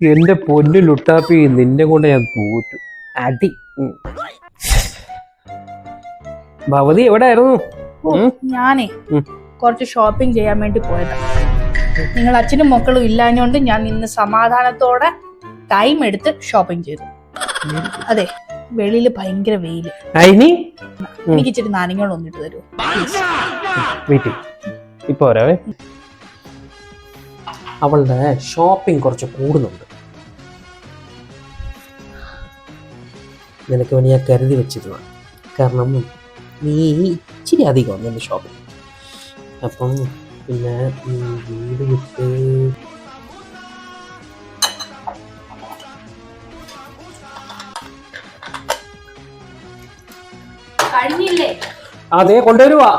എന്റെ പൊന്നു ലുട്ടാപ്പി നിന്നെ കൊണ്ട് ഞാൻ തോറ്റു. അടി. ഭവതി എവിടെ ആയിരുന്നു ഞാനേ. കുറച്ച് ഷോപ്പിംഗ് ചെയ്യാൻ വേണ്ടി പോയതാ. നിങ്ങൾ അച്ഛനും മക്കളും ഇല്ലാഞ്ഞോണ്ട് ഞാൻ ഇന്ന് സമാധാനത്തോടെ ടൈം എടുത്ത് ഷോപ്പിംഗ് ചെയ്തു. അതെ വെളിയിൽ ഭയങ്കര വെയിൽ. എനിക്ക് ഇച്ചിരി നാരങ്ങളും ഒന്നിട്ട് തരുമോ ഇപ്പൊ അവളുടെ ഷോപ്പിംഗ് കുറച്ച് കൂടുന്നുണ്ട്. നിനക്ക് വേണ്ടി ഞാൻ കരുതി വെച്ചിരുന്ന കാരണം നീ ഇച്ചിരി അധികം നിന്റെ ഷോപ്പിൽ അപ്പം പിന്നെ വീട് വിട്ട് അതെ കൊണ്ടുവരുവാ.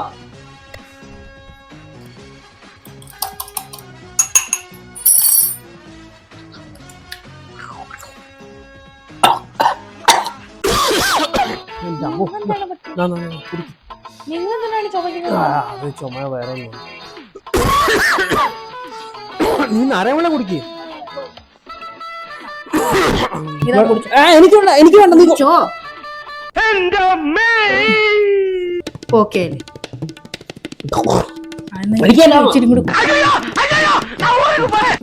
അത് ചുമ വേറെ നീ കുടിക്ക്. എനിക്ക് വേണ്ട എനിക്ക് വേണ്ട നീ ചോ ഓക്കെ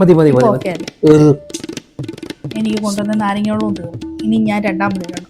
മതി മതി മതി മതി. ഓക്കെ എനിക്ക് കൊണ്ടുവന്ന നാരങ്ങളും ഉണ്ട് ഇനി ഞാൻ രണ്ടാം ഇടണം